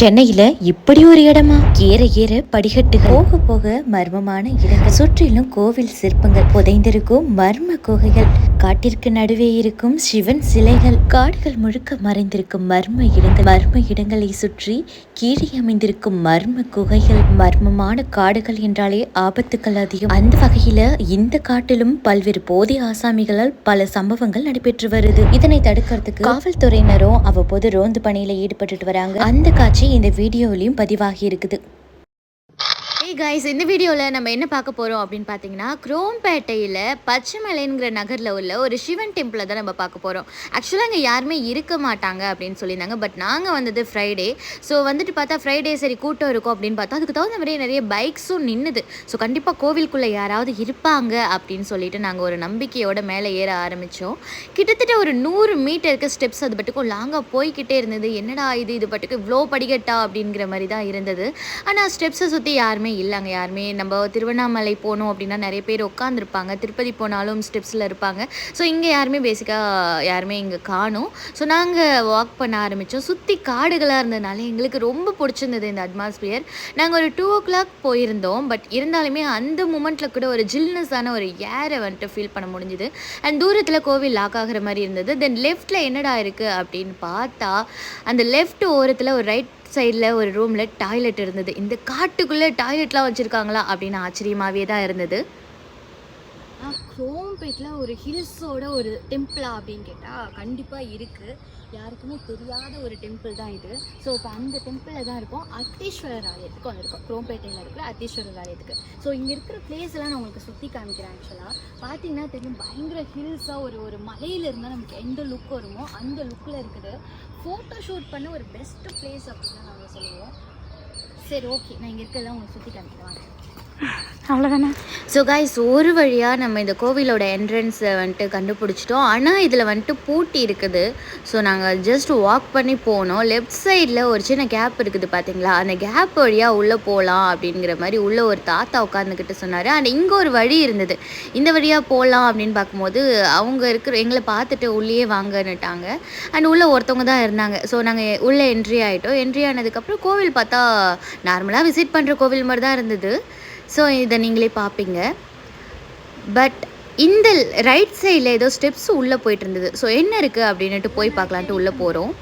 சென்னையில இப்படி ஒரு இடமா? ஏற ஏற படிகட்டுகள். போக போக மர்மமான இடங்கள். சுற்றிலும் கோவில் சிற்பங்கள். புதைந்திருக்கும் மர்ம குகைகள். காட்டிற்கு நடுவே இருக்கும் சிவன் சிலைகள். காடுகள் முழுக்க மறைந்திருக்கும் மர்ம இடங்கள். மர்ம இடங்களை சுற்றி கீழே அமைந்திருக்கும் மர்ம குகைகள். மர்மமான காடுகள் என்றாலே ஆபத்துக்கள் அதிகம். அந்த வகையில இந்த காட்டிலும் பல்வேறு போதை ஆசாமிகளால் பல சம்பவங்கள் நடைபெற்று வருது. இதனை தடுக்கிறதுக்கு காவல்துறையினரும் அவ்வப்போது ரோந்து பணியில ஈடுபட்டுட்டு வராங்க. அந்த காட்சி இந்த வீடியோவிலையும் பதிவாகி இருக்குது கைஸ் இந்த வீடியோவில் நம்ம என்ன பார்க்க போகிறோம் அப்படின்னு பார்த்தீங்கன்னா குரோம்பேட்டையில் பச்சைமலைங்கிற நகரில் உள்ள ஒரு சிவன் டெம்பிளை தான் நம்ம பார்க்க போகிறோம் ஆக்சுவலாக அங்கே யாருமே இருக்க மாட்டாங்க அப்படின்னு சொல்லியிருந்தாங்க. பட் நாங்கள் வந்தது ஃப்ரைடே ஸோ வந்துட்டு பார்த்தா ஃப்ரைடே சரி கூட்டம் இருக்கும் அப்படின்னு பார்த்தா அதுக்கு தகுந்த மாதிரி நிறைய பைக்ஸும் நின்றுது ஸோ கண்டிப்பாக கோவிலுக்குள்ளே யாராவது இருப்பாங்க அப்படின்னு சொல்லிட்டு நாங்கள் ஒரு நம்பிக்கையோட மேலே ஏற ஆரம்பித்தோம் கிட்டத்தட்ட ஒரு நூறு மீட்டருக்கு ஸ்டெப்ஸ் அது பட்டுக்கும் லாங்காக போய்கிட்டே இருந்தது. என்னடா இது? இது பட்டுக்கு இவ்வளோ படிக்கட்டா? அப்படிங்கிற மாதிரி தான் இருந்தது. ஆனால் ஸ்டெப்ஸை சுற்றி யாருமே இல்லை. இல்லைங்க யாருமே. நம்ம திருவண்ணாமலை போனோம் அப்படின்னா நிறைய பேர் உட்காந்துருப்பாங்க திருப்பதி போனாலும் ஸ்டெப்ஸில் இருப்பாங்க. ஸோ இங்கே யாருமே பேசிக்காக யாருமே இங்கே காணும். ஸோ நாங்கள் வாக் பண்ண ஆரம்பித்தோம் சுற்றி காடுகளாக இருந்ததுனால எங்களுக்கு ரொம்ப பிடிச்சிருந்தது இந்த அட்மாஸ்பியர் நாங்கள் ஒரு டூ ஓ கிளாக் போயிருந்தோம். பட் இருந்தாலுமே அந்த மூமெண்ட்டில் கூட ஒரு ஜில்னஸான ஒரு ஏரை வந்துட்டு ஃபீல் பண்ண முடிஞ்சுது. அண்ட் தூரத்தில் கோவில் லாக் ஆகிற மாதிரி இருந்தது. தென் லெஃப்ட்டில் என்னடா இருக்குது அப்படின்னு பார்த்தா அந்த லெஃப்ட் ஓரத்தில் ஒரு ரைட் சைடில் ஒரு ரூமில் டாய்லெட் இருந்தது. இந்த காட்டுக்குள்ளே டாய்லெட்லாம் வச்சுருக்காங்களா அப்படின்னு ஆச்சரியமாகவே தான் இருந்தது. குரோம்பேட்டில் ஒரு ஹில்ஸோட ஒரு டெம்பிளா அப்படின்னு கேட்டால் கண்டிப்பாக இருக்குது யாருக்குமே தெரியாத ஒரு டெம்பிள் தான் இது. ஸோ இப்போ அந்த டெம்பிளில் தான் இருக்கும். அத்தீஸ்வரர் ஆலயத்துக்கு வந்திருக்கோம். குரோம்பேட்டையில் இருக்கிற அத்தீஸ்வரர் ஆலயத்துக்கு. ஸோ இங்கே இருக்கிற பிளேஸ்லாம் நான் உங்களுக்கு சுற்றி காமிக்கிறேன் ஆக்சுவலாக பார்த்தீங்கன்னா தெரியும் பயங்கர ஹில்ஸாக ஒரு ஒரு மலையில் இருந்தால் நமக்கு எந்த லுக் வருமோ அந்த லுக்கில் இருக்குது. ஃபோட்டோ ஷூட் பண்ண ஒரு பெஸ்ட்டு பிளேஸ் அப்படின்னு தான் நாங்கள் சொல்லுவோம். சரி ஓகே நான் இங்கே இருக்கிறதெல்லாம் உங்களுக்கு சுற்றி காமிக்கிறேன். வாங்க. அவ்வளோதானே ஸோ கைஸ் ஒரு வழியாக நம்ம இந்த கோவிலோட என்ட்ரன்ஸை வந்துட்டு கண்டுபிடிச்சிட்டோம். ஆனால் இதில் வந்துட்டு பூட்டி இருக்குது. ஸோ நாங்கள் ஜஸ்ட் வாக் பண்ணி போனோம். லெஃப்ட் சைடில் ஒரு சின்ன கேப் இருக்குது பார்த்தீங்களா அந்த கேப் வழியாக உள்ளே போகலாம் அப்படிங்கிற மாதிரி உள்ளே ஒரு தாத்தா உட்காந்துக்கிட்டு சொன்னார். அண்ட் இங்கே ஒரு வழி இருந்தது. இந்த வழியாக போகலாம் அப்படின்னு பார்க்கும்போது அவங்க இருக்கிற எங்களை பார்த்துட்டு உள்ளேயே வாங்கன்னுட்டாங்க. அண்ட் உள்ளே ஒருத்தவங்க தான் இருந்தாங்க. ஸோ நாங்கள் உள்ளே என்ட்ரி ஆகிட்டோம் என்ட்ரி ஆனதுக்கப்புறம் கோவில் பார்த்தா நார்மலாக விசிட் பண்ணுற கோவில் மாதிரி தான் இருந்தது. ஸோ இதை நீங்களே பார்ப்பீங்க. பட் இந்த ரைட் சைடில் ஏதோ ஸ்டெப்ஸ் உள்ளே போயிட்டு இருந்தது. ஸோ என்ன இருக்குது அப்படின்னுட்டு போய் பார்க்கலான்ட்டு உள்ளே போகிறோம்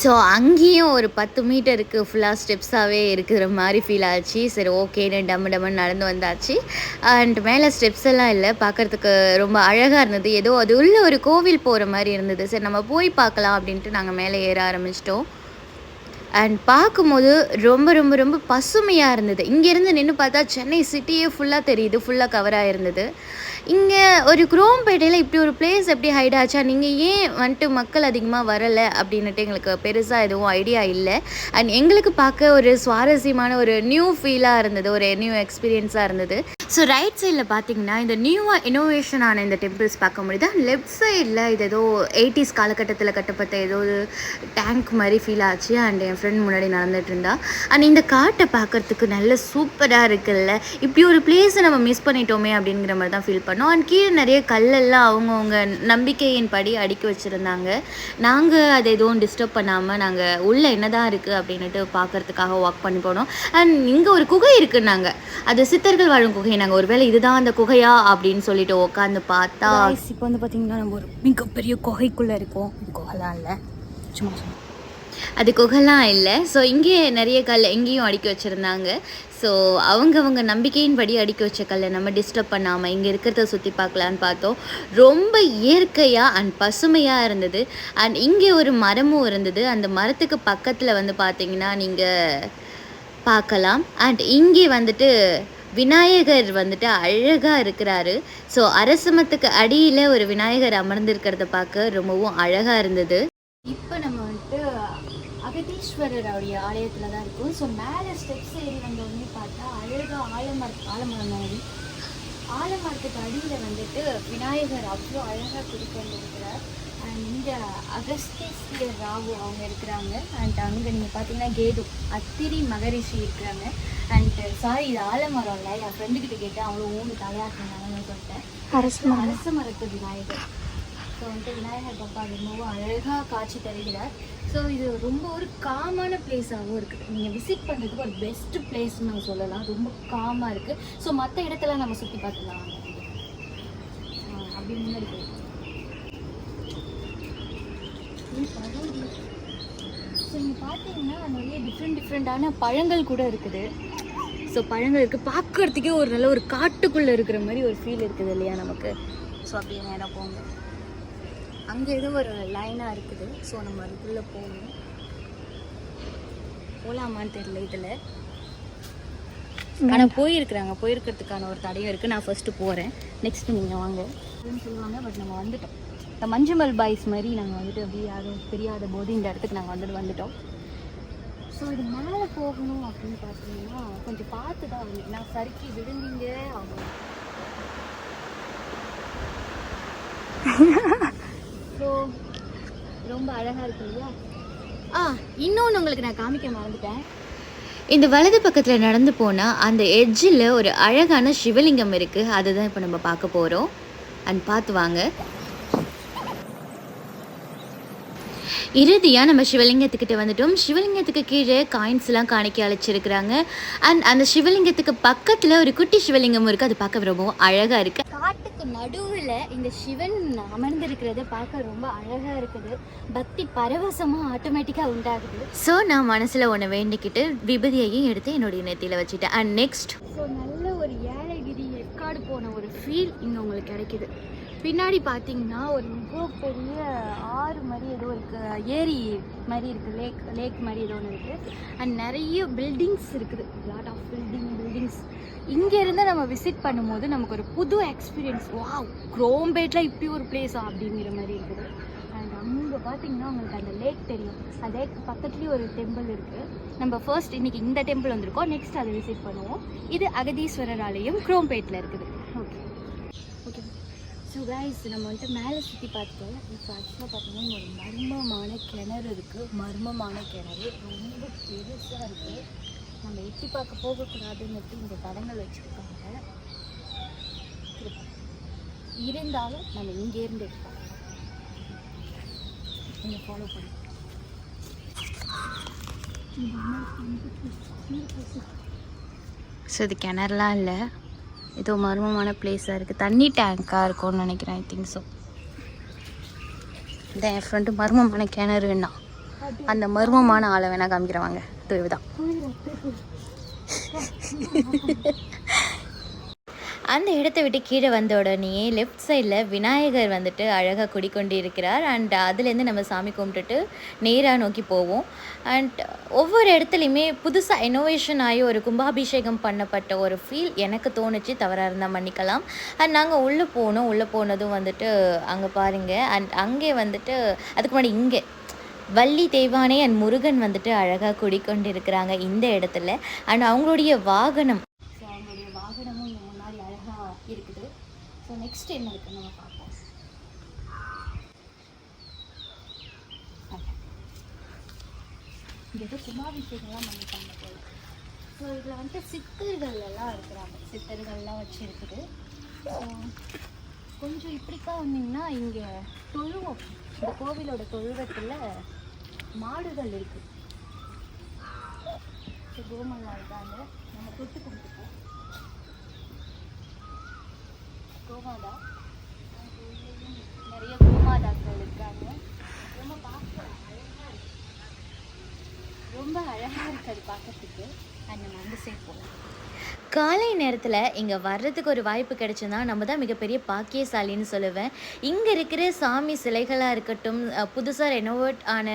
ஸோ அங்கேயும் ஒரு பத்து மீட்டருக்கு ஃபுல்லாக ஸ்டெப்ஸாகவே இருக்கிற மாதிரி ஃபீல் ஆச்சு. சரி ஓகேன்னு டம்மு டம்முன்னு நடந்து வந்தாச்சு. அண்ட் மேலே ஸ்டெப்ஸ் எல்லாம் இல்லை. பார்க்குறதுக்கு ரொம்ப அழகாக இருந்தது. ஏதோ அது உள்ள ஒரு கோவில் போகிற மாதிரி இருந்தது. சரி நம்ம போய் பார்க்கலாம் அப்படின்ட்டு நாங்கள் மேலே ஏற ஆரம்பிச்சிட்டோம். அண்ட் பார்க்கும்போது ரொம்ப ரொம்ப ரொம்ப பசுமையாக இருந்தது. இங்கேருந்து நின்று பார்த்தா சென்னை சிட்டியே ஃபுல்லாக தெரியுது ஃபுல்லாக கவராக இருந்தது இங்கே ஒரு குரோம்பேட்டையில் இப்படி ஒரு பிளேஸ் எப்படி ஹைட் ஆச்சா? நீங்கள் ஏன் வந்துட்டு மக்கள் அதிகமாக வரலை அப்படின்னுட்டு எங்களுக்கு பெருசாக எதுவும் ஐடியா இல்லை. அண்ட் எங்களுக்கு பார்க்க ஒரு சுவாரஸ்யமான ஒரு நியூ ஃபீலாக இருந்தது ஒரு நியூ எக்ஸ்பீரியன்ஸாக இருந்தது. ஸோ ரைட் சைடில் பார்த்தீங்கன்னா இந்த நியூவாக இனோவேஷன் ஆன இந்த டெம்பிள்ஸ் பார்க்க முடியுது? லெஃப்ட் சைடில் இது ஏதோ எயிட்டிஸ் காலகட்டத்தில் கட்டப்பட்ட ஏதோ ஒரு டேங்க் மாதிரி ஃபீல் ஆச்சு. அண்ட் என் ஃப்ரெண்ட் முன்னாடி நடந்துட்டு இருந்தா. அண்ட் இந்த காட்டை பார்க்கறதுக்கு நல்ல சூப்பராக இருக்குல்ல? இப்படி ஒரு பிளேஸை நம்ம மிஸ் பண்ணிட்டோமே அப்படிங்கிற மாதிரி தான் ஃபீல் பண்ணோம். அண்ட் கீழே நிறைய கல்லெல்லாம் அவங்கவுங்க நம்பிக்கையின் படி அடுக்கி வச்சுருந்தாங்க. நாங்கள் அதை எதுவும் டிஸ்டர்ப் பண்ணாமல் நாங்கள் உள்ளே என்னதான் இருக்குது அப்படின்ட்டு பார்க்கறதுக்காக வாக் பண்ணி போனோம். அண்ட் இங்கே ஒரு குகை இருக்குன்னாங்க. அது சித்தர்கள் வாழும் குகை நாங்கள் ஒருவேளை இதுதான் அந்த குகையா அப்படின்னு சொல்லிட்டு உட்காந்து பார்த்தா இப்போ வந்து பார்த்தீங்கன்னா நம்ம ஒரு மிகப்பெரிய குகைக்குள்ளே இருக்கோம். குகைலாம் இல்லை. சும்மா சும்மா. அது குகைலாம் இல்லை. ஸோ இங்கே நிறைய கல் எங்கேயும் அடுக்கி வச்சுருந்தாங்க. ஸோ அவங்கவங்க நம்பிக்கையின்படி அடுக்கி வச்ச கல்லை நம்ம டிஸ்டர்ப் பண்ணாமல் இங்கே இருக்கிறத சுற்றி பார்க்கலான்னு பார்த்தோம். ரொம்ப இயற்கையாக அண்ட் பசுமையாக இருந்தது. அண்ட் இங்கே ஒரு மரமும் இருந்தது. அந்த மரத்துக்கு பக்கத்தில் வந்து பார்த்தீங்கன்னா நீங்கள் பார்க்கலாம். அண்ட் இங்கே வந்துட்டு விநாயகர் வந்துட்டு அழகாக இருக்கிறாரு. ஸோ அரசமத்துக்கு அடியில் ஒரு விநாயகர் அமர்ந்திருக்கிறத பார்க்க ரொம்பவும் அழகாக இருந்தது. இப்போ நம்ம வந்துட்டு அகதீஸ்வரருடைய ஆலயத்தில் தான் இருக்கும். ஸோ மேலே ஸ்டெப்ஸ் ஏறி வந்த பார்த்தா அழகாக ஆலமர ஆலமரம் மாதிரி. ஆலமரத்துக்கு அடியில் வந்துட்டு விநாயகர் அவ்வளோ அழகாக குடிக்கொண்டிருக்கிறார். அண்ட் இங்கே அகஸ்தீஸ்வரர் ராவு அவங்க இருக்கிறாங்க. அண்ட் அங்கே நீங்கள் பார்த்தீங்கன்னா கேது அத்திரி மகரிஷி இருக்கிறாங்க. அண்ட் சாரி இது ஆலமரம் இல்லை. என் ஃப்ரெண்டுக்கிட்ட கேட்டேன். அவங்களும் ஊனு தலையாட்டினாங்கன்னு சொல்லிட்டேன். அரச அரச மரத்து விநாயகர். ஸோ வந்துட்டு விநாயகர் பாப்பா ரொம்பவும் அழகாக காட்சி தருகிறார். ஸோ இது ரொம்ப ஒரு காமான பிளேஸாகவும் இருக்குது. நீங்கள் விசிட் பண்ணுறதுக்கு ஒரு பெஸ்ட் பிளேஸ்னு நான் சொல்லலாம். ரொம்ப காமாக இருக்குது ஸோ மற்ற இடத்துல நம்ம சுற்றி பார்த்துக்கலாம். அப்படி முன்னாடி போயிடுச்சு ஸோ இங்கே பார்த்தீங்கன்னா நிறைய டிஃப்ரெண்ட் டிஃப்ரெண்ட்டான பழங்கள் கூட இருக்குது. ஸோ பழங்கள் இருக்குது பார்க்கறதுக்கே ஒரு நல்ல ஒரு காட்டுக்குள்ளே இருக்கிற மாதிரி ஒரு ஃபீல் இருக்குது இல்லையா நமக்கு? ஸோ அப்படி நேரம் போங்க. அங்கே ஏதோ ஒரு லைனாக இருக்குது. ஸோ நம்ம அதுக்குள்ளே போகணும் போகலாமான்னு தெரியல இதில். ஆனால் போயிருக்கிறாங்க. போயிருக்கிறதுக்கான ஒரு தடையும் இருக்குது நான் ஃபஸ்ட்டு போகிறேன் நெக்ஸ்ட் நீங்கள் வாங்க. அப்படின்னு சொல்லுவாங்க. பட் நம்ம வந்துட்டோம். இந்த மஞ்சுமல் பாய்ஸ் மாதிரி நாங்கள் வந்துட்டு அப்படியே யாரும் தெரியாத போது இந்த இடத்துக்கு நாங்கள் வந்துட்டு வந்துட்டோம். ஸோ இது மேலே போகணும் அப்படின்னு பார்த்தீங்கன்னா கொஞ்சம் பார்த்து தான் நான் சறுக்கி விழுந்தீங்க. ஆகும் ஸோ ரொம்ப அழகாக இருக்கு இல்லையா ஆ இன்னொன்று உங்களுக்கு நான் காமிக்க மறந்துட்டேன். இந்த வலது பக்கத்தில் நடந்து போனால் அந்த எட்ஜில் ஒரு அழகான சிவலிங்கம் இருக்குது அதுதான் இப்போ நம்ம பார்க்க போகிறோம் அண்ட் பார்த்து வாங்க. இறுதியாக நம்ம சிவலிங்கத்துக்கிட்ட வந்துட்டோம். சிவலிங்கத்துக்கு கீழே காயின்ஸ்லாம் காணிக்க அழைச்சிருக்கிறாங்க. அண்ட் அந்த சிவலிங்கத்துக்கு பக்கத்தில் ஒரு குட்டி சிவலிங்கம் இருக்குது அது பார்க்க ரொம்ப அழகாக இருக்குது நடுவில் இந்த சிவன் அமர்ந்திருக்கிறத பார்க்க ரொம்ப அழகாக இருக்குது. பக்தி பரவசமாக ஆட்டோமேட்டிக்காக உண்டாகுது. ஸோ நான் மனசில் ஒன்று வேண்டிக்கிட்டு விபதியையும் எடுத்து என்னுடைய நெத்தியில் வச்சுட்டேன். அண்ட் நெக்ஸ்ட் ஸோ நல்ல ஒரு ஏலகிரி ஏற்காடு போன ஒரு ஃபீல் இங்கே உங்களுக்கு கிடைக்குது. பின்னாடி பார்த்தீங்கன்னா ஒரு மிகப்பெரிய ஆறு மாதிரி ஏதோ இருக்கு. ஏரி மாதிரி இருக்குது லேக் லேக் மாதிரி ஏதோ ஒன்று இருக்குது அண்ட் நிறைய பில்டிங்ஸ் இருக்குது. லாட் ஆஃப் பில்டிங் பில்டிங்ஸ் இங்கேருந்து நம்ம விசிட் பண்ணும்போது நமக்கு ஒரு புது எக்ஸ்பீரியன்ஸ் வா குரோம்பேட்டில் இப்படி ஒரு பிளேஸா அப்படிங்கிற மாதிரி இருக்குது. அண்ட் அங்கே பார்த்தீங்கன்னா உங்களுக்கு அந்த லேக் தெரியும். அந்த லேக் பக்கத்துலேயே ஒரு டெம்பிள் இருக்குது நம்ம ஃபர்ஸ்ட் இன்றைக்கி இந்த டெம்பிள் வந்திருக்கோம். நெக்ஸ்ட் அதை விசிட் பண்ணுவோம். இது அகதீஸ்வரர் ஆலயம் குரோம்பேட்டில் இருக்குது. ஓகே ஓகே ஸோ கைஸ் நம்ம வந்துட்டு மேலே சுற்றி பார்த்தோம் இப்போ ஆக்சுவலாக பார்த்தீங்கன்னா ஒரு மர்மமான கிணறு இருக்குது மர்மமான கிணறு. ரொம்ப பெருசாக இருக்குது நம்ம எட்டி பார்க்க போகக்கூடாதுன்னு இந்த தடங்கள் வச்சுருக்காங்க? இருந்தாலும் நம்ம இங்கேருந்து நீங்கள் ஃபாலோ பண்ணி. ஸோ இது கிணறுலாம் இல்லை. ஏதோ மர்மமான பிளேஸாக இருக்குது தண்ணி டேங்காக இருக்கும்னு நினைக்கிறேன் ஐ திங்க் ஸோ இந்த என் ஃப்ரெண்டு மர்மமான கிணறு வேணாம் அந்த மர்மமான ஆளை வேணால் காமிக்கிறவாங்க இதுதான் அந்த இடத்த விட்டு கீழே வந்த உடனேயே லெஃப்ட் சைடில் விநாயகர் வந்துட்டு அழகாக குடிக்கொண்டு இருக்கிறார் அண்ட் அதுலேருந்து நம்ம சாமி கும்பிட்டுட்டு நேராக நோக்கி போவோம். அண்ட் ஒவ்வொரு இடத்துலையுமே புதுசாக இனோவேஷன் ஆகி ஒரு கும்பாபிஷேகம் பண்ணப்பட்ட ஒரு ஃபீல் எனக்கு தோணுச்சு. தவறாக இருந்தால் மன்னிக்கலாம். அண்ட் நாங்கள் உள்ளே போனோம். உள்ளே போனதும் வந்துட்டு அங்கே பாருங்கள் அண்ட் அங்கே வந்துட்டு அதுக்கு முன்னாடி இங்கே. வள்ளி தெய்வானே அண்ட் முருகன் வந்துட்டு அழகாக குடிக்கொண்டு இருக்கிறாங்க இந்த இடத்துல. அண்ட் அவங்களுடைய வாகனம். ஸோ அவங்களுடைய வாகனமும் இங்கே முன்னாடி அழகாக இருக்குது. ஸோ நெக்ஸ்ட் என்ன இருக்குன்னு நம்ம பார்ப்போம். இங்கே ஏதோ கும்பாபிஷேகம்லாம் பண்ணிட்டாங்க போல. ஸோ இதில் வந்துட்டு சித்தர்கள் எல்லாம் இருக்கிறாங்க. சித்தர்கள்லாம் வச்சுருக்குது. கொஞ்சம் இப்படிக்கா வந்தீங்கன்னா இங்கே தொழுவம். இந்த கோவிலோட தொழுவத்தில் மாடுகள் இருக்குது ஸோ கோமல்லாம் இருக்காங்க நம்ம தொட்டு கொடுத்துப்போம் கோமாதா. நிறைய கோமாதாக்கள் இருக்காங்க. ரொம்ப பார்க்க அழகா இருக்கு. ரொம்ப அழகா இருக்கு அது பார்க்கறதுக்கு. அண்ட் நம்ம அந்த சைட் போகலாம் காலை நேரத்தில் இங்கே வர்றதுக்கு ஒரு வாய்ப்பு கிடைச்சுன்னா நம்ம தான் மிகப்பெரிய பாக்கியசாலின்னு சொல்லுவேன். இங்கே இருக்கிற சாமி சிலைகளாக இருக்கட்டும் புதுசாக ரெனோவேட் ஆன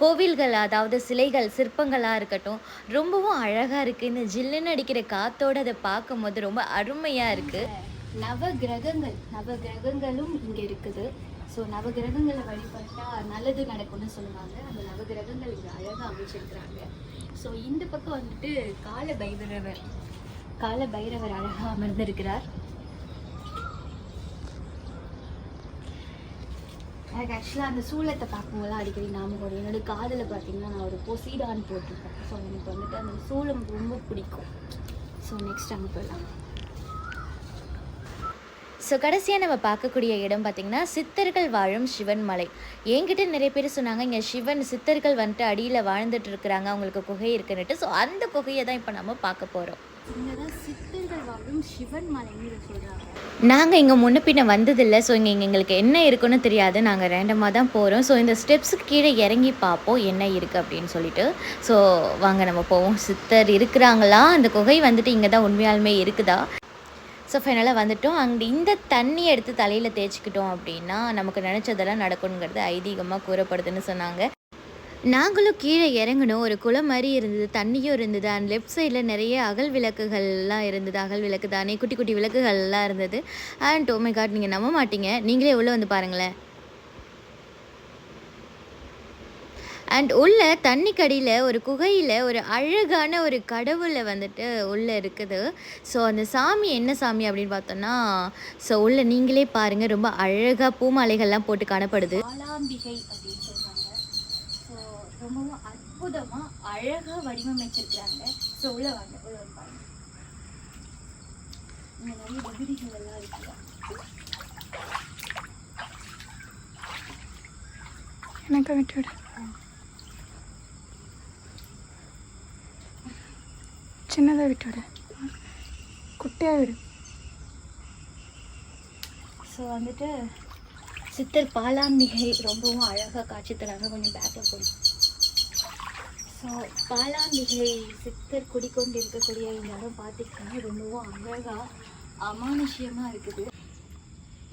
கோவில்கள் அதாவது சிலைகள் சிற்பங்களாக இருக்கட்டும் ரொம்பவும் அழகாக இருக்குது இந்த ஜில்லுன்னு அடிக்கிற காத்தோடு அதை பார்க்கும்போது ரொம்ப அருமையாக இருக்குது நவ கிரகங்கள் நவ கிரகங்களும் இங்கே இருக்குது. ஸோ நவ கிரகங்களை வழிபட்டால் நல்லது நடக்கும்னு சொல்லுவாங்க. அந்த நவ கிரகங்கள் இங்கே அழகாக அமைச்சிருக்கிறாங்க. ஸோ இந்த பக்கம் வந்துட்டு கால பைரவர் கால பைரவர் அழகாக அமர்ந்திருக்கிறார். எனக்கு ஆக்சுவலாக அந்த சூளத்தை பார்க்கும்போது அடிக்கடி ஞாபகம் வரும். என்னோட காதில் பார்த்தீங்கன்னா நான் ஒரு பொசிடான் போட்டிருப்பேன். ஸோ எனக்கு வந்துட்டு அந்த சூளம் ரொம்ப பிடிக்கும். ஸோ நெக்ஸ்ட் அங்கே போயிடலாம். ஸோ ஸோ கடைசியாக நம்ம பார்க்கக்கூடிய இடம் பார்த்திங்கன்னா சித்தர்கள் வாழும் சிவன் மலை. என்கிட்ட நிறைய பேர் சொன்னாங்க இங்கே சிவன் சித்தர்கள் வந்துட்டு அடியில் வாழ்ந்துட்டு இருக்கிறாங்க. அவங்களுக்கு குகை இருக்குன்னுட்டு. ஸோ அந்த குகையை தான் இப்போ நம்ம பார்க்க போகிறோம் சித்தர்கள் சிவன் மலைன்னு நாங்கள் இங்கே முன்ன பின்ன வந்ததில்லை. ஸோ இங்கே எங்களுக்கு என்ன இருக்குன்னு தெரியாது. நாங்கள் ரேண்டமாக தான் போகிறோம் ஸோ இந்த ஸ்டெப்ஸுக்கு கீழே இறங்கி பார்ப்போம் என்ன இருக்குது அப்படின்னு சொல்லிட்டு. ஸோ வாங்க நம்ம போவோம். சித்தர் இருக்கிறாங்களா? அந்த குகை வந்துட்டு இங்கே தான் உண்மையாலுமே இருக்குதா? ஸோ ஃபைனலாக வந்துட்டோம். அங்கே இந்த தண்ணி எடுத்து தலையில் தேய்ச்சிக்கிட்டோம் அப்படின்னா நமக்கு நினச்சதெல்லாம் நடக்குங்கிறது ஐதீகமாக கூறப்படுதுன்னு சொன்னாங்க. நாங்களும் கீழே இறங்கணும் ஒரு குளம் மாதிரி இருந்தது தண்ணியும் இருந்தது. அண்ட் லெஃப்ட் சைடில் நிறைய அகல் விளக்குகள்லாம் இருந்தது. அகல் விளக்கு தானே குட்டி குட்டி விளக்குகள்லாம் இருந்தது. அண்ட் ஓமை காட் நீங்கள் நம்ப மாட்டீங்க. நீங்களே உள்ளே வந்து பாருங்களேன். அண்ட் உள்ள தண்ணிக்கடியில் ஒரு குகையில் ஒரு அழகான ஒரு கடவுளை வந்துட்டு உள்ளே இருக்குது. ஸோ அந்த சாமி என்ன சாமி அப்படின்னு பார்த்தோன்னா ஸோ உள்ள நீங்களே பாருங்கள் ரொம்ப அழகாக பூமாலைகள்லாம் போட்டு காணப்படுது பாலாம்பிகை அப்படின்னு சொல்றாங்க ஸோ ரொம்பவும் அற்புதமா அழகா வடிவமைச்சிருக்கிறாங்க. ஸோ உள்ள வாங்க உள்ள பாருங்க. இங்க நிறைய விகுதிகள் எல்லாம் இருக்குதா எனக்கு விட்டு விடு. சின்னதாக விட்டு விடு. குட்டியாக விடு. ஸோ வந்துட்டு சித்தர் பாலாம்பிகை ரொம்பவும் அழகாக காட்சி தராங்க. கொஞ்சம் பேக்கில் போடும் ஸோ பாலாம்பிகை சித்தர் குடிக்கொண்டு இருக்கக்கூடிய இந்த இடம் பார்த்துக்கிட்டோன்னா ரொம்பவும் அழகாக அமானுஷ்யமாக இருக்குது.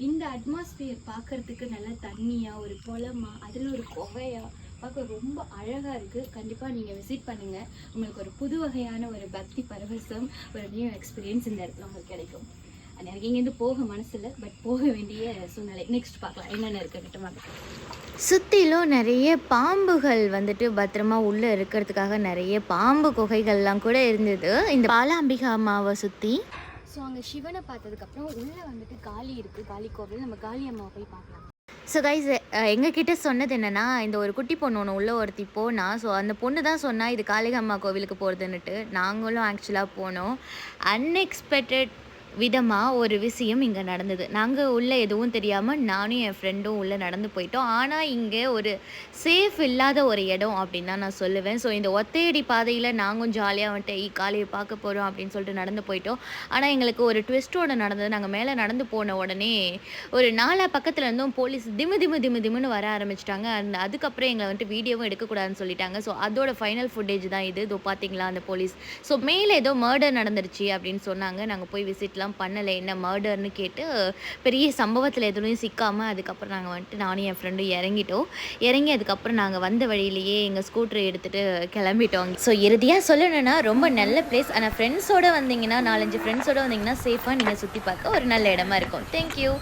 இந்த அட்மாஸ்பியர் பார்க்கறதுக்கு நல்லா தண்ணியாக ஒரு குளமா அதில் ஒரு குகையாக பார்க்க ரொம்ப அழகாக இருக்குது கண்டிப்பாக நீங்கள் விசிட் பண்ணுங்கள் உங்களுக்கு ஒரு புது வகையான ஒரு பக்தி பரவசம் ஒரு நியூ எக்ஸ்பீரியன்ஸ் இந்த இடத்துல உங்களுக்கு கிடைக்கும். அது எனக்கு இங்கேருந்து போக மனசில் பட் போக வேண்டிய சூழ்நிலை. நெக்ஸ்ட் பார்க்கலாம். என்னென்ன இருக்குன்னுட்டு கிட்டமாக சுற்றிலும் நிறைய பாம்புகள் வந்துட்டு பத்திரமா உள்ளே இருக்கிறதுக்காக நிறைய பாம்பு குகைகள்லாம் கூட இருந்தது. இந்த பாலாம்பிகா அம்மாவை சுற்றி ஸோ அங்கே சிவனை பார்த்ததுக்கப்புறம் உள்ளே வந்துட்டு காளி இருக்குது காளி கோவில். நம்ம காளி அம்மாவை போய் பார்க்கலாம். ஸோ கைஸ் எங்ககிட்ட சொன்னது என்னென்னா இந்த ஒரு குட்டி பொண்ணு ஒன்று உள்ள ஒருத்தி போனா ஸோ அந்த பொண்ணு தான் சொன்னா இது காளிகம்மா கோவிலுக்கு போகிறதுன்னுட்டு நாங்களும் ஆக்சுவலாக போனோம். அன்எக்ஸ்பெக்டட் விதமாக ஒரு விஷயம் இங்கே நடந்தது. நாங்கள் உள்ளே எதுவும் தெரியாமல் நானும் என் ஃப்ரெண்டும் உள்ளே நடந்து போயிட்டோம். ஆனால் இங்கே ஒரு சேஃப் இல்லாத ஒரு இடம் அப்படின்னு தான் நான் சொல்லுவேன். ஸோ இந்த ஒத்தையடி பாதையில் நாங்களும் ஜாலியாக வந்துட்டு ஈ காலையை பார்க்க போகிறோம் அப்படின்னு சொல்லிட்டு நடந்து போயிட்டோம். ஆனால் எங்களுக்கு ஒரு ட்விஸ்ட்டோட நடந்தது. நாங்கள் மேலே நடந்து போன உடனே ஒரு நாலா பக்கத்தில் இருந்தும் போலீஸ் திமு திமு திமு திமுன்னு வர ஆரம்பிச்சிட்டாங்க. அந்த அதுக்கப்புறம் எங்களை வந்துட்டு வீடியோவும் எடுக்கக்கூடாதுன்னு சொல்லிட்டாங்க. ஸோ அதோட ஃபைனல் ஃபுட்டேஜ் தான் இது. இதோ பார்த்தீங்களா அந்த போலீஸ்? ஸோ மேலே ஏதோ மர்டர் நடந்துருச்சு அப்படின்னு சொன்னாங்க. நாங்கள் போய் விசிட்லாம் பண்ணலை என்ன மர்டர்னு கேட்டு பெரிய சம்பவத்தில் எதுவும் சிக்காமல் அதுக்கப்புறம் நாங்கள் வந்துட்டு நானும் என் ஃப்ரெண்டும் இறங்கிட்டோம். இறங்கி அதுக்கப்புறம் நாங்கள் வந்த வழியிலேயே எங்கள் ஸ்கூட்டரை எடுத்துகிட்டு கிளம்பிட்டோம். ஸோ இறுதியாக சொல்லணும்னா ரொம்ப நல்ல பிளேஸ் ஆனால் ஃப்ரெண்ட்ஸோடு வந்தீங்கன்னா நாலஞ்சு ஃப்ரெண்ட்ஸோடு வந்தீங்கன்னா சேஃபாக நீங்கள் சுற்றி பார்க்க ஒரு நல்ல இடமா இருக்கும். தேங்க்யூ